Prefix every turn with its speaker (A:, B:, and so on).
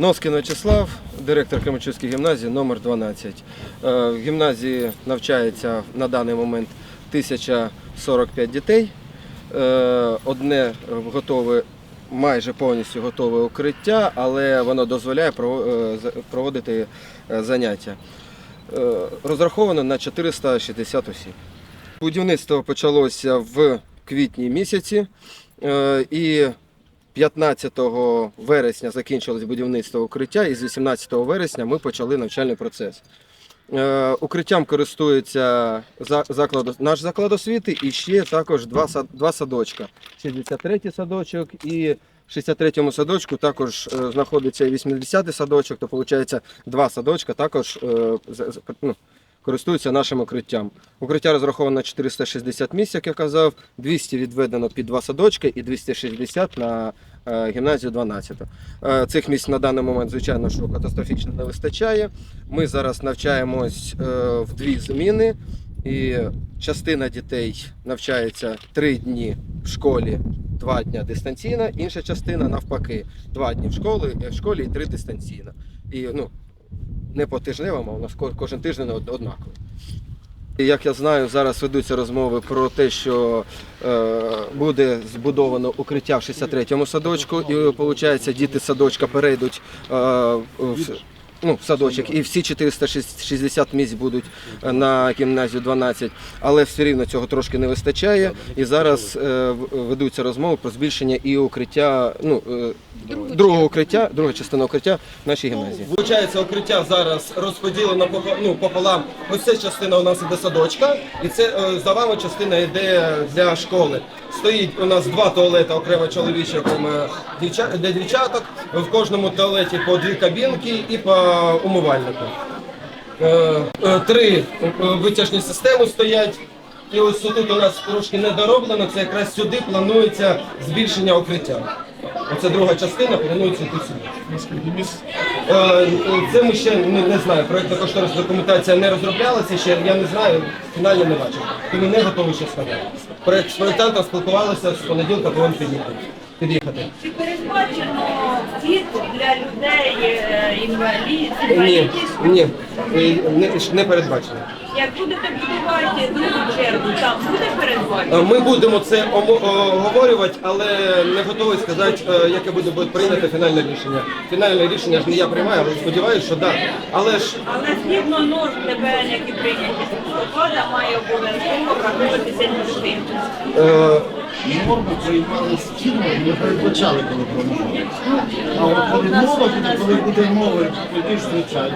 A: Носкін Вячеслав, директор Кременчуцької гімназії номер 12. Е, В гімназії навчається на даний момент 1045 дітей. Е, Одне готове, майже повністю готове укриття, але воно дозволяє е, проводити заняття. Розраховано на 460 осіб. Будівництво почалося в квітні місяці і 15 вересня закінчилось будівництво укриття, і з 18 вересня ми почали навчальний процес. Е, Укриттям користується заклад, наш заклад освіти і ще також два, два садочка. 63-й садочок і в 63-му садочку також е, знаходиться 80-й садочок, то виходить два садочка також е, ну, користуються нашим укриттям. Укриття розраховано на 460 місць, як я казав, 200 відведено під два садочки і 260 на е, гімназію 12. Е, Цих місць на даний момент, звичайно, що катастрофічно не вистачає. Ми зараз навчаємось е, в дві зміни, і частина дітей навчається три дні в школі, два дні дистанційно, інша частина навпаки, два дні в школі, в школі і три дистанційно. І ну, не по тижневому, а у нас кожен тиждень однаковий. Як я знаю, зараз ведуться розмови про те, що е, буде збудовано укриття в 63-му садочку, і виходить, діти з садочка перейдуть е, в, ну, садочок, і всі 460 місць будуть е, на гімназію 12, але все рівно цього трошки не вистачає. І зараз е, ведуться розмови про збільшення і укриття, ну, е, другого укриття, друга частина укриття в нашій гімназії. Виходить, укриття зараз розподілено ну, пополам. Ось ця частина у нас іде садочка, і це за вами частина йде для школи. Стоїть у нас два туалети, окремо чоловічі, окремо для дівчаток. В кожному туалеті по дві кабінки і по умивальнику. Е, е, Три е, витяжні системи стоять. І ось тут у нас трошки недороблено, це якраз сюди планується збільшення укриття. Оце друга частина планується тут сюди. Е, Це ми ще не, не знаю. Проєктна кошторисна документація не розроблялася ще. Я не знаю, фінально не бачив. Тому не готовий ще сказати. Проєкт з проєктантом спілкувалися з понеділка, повинен під'їхати. під'їхати.
B: Чи передбачено вхід для людей е, інвалід,
A: Ні,
B: інвалідністю?
A: ні, е, не, не передбачено.
B: Як будете будувати другу чергу, там буде
A: Е,
B: передбачено?
A: Ми будемо це омо- оговорювати, але не готовий сказати, е, яке буде прийнято фінальне рішення. Фінальне рішення ж не я приймаю, але сподіваюся, що так. Але ж
B: Але згідно норм ДБН, які прийняті, влада має обов'язково враховуватися
A: е,
C: Норми приймалися чинно і не передбачали, коли планували. А от коли мова коли буде мова, тоді ж звичайно.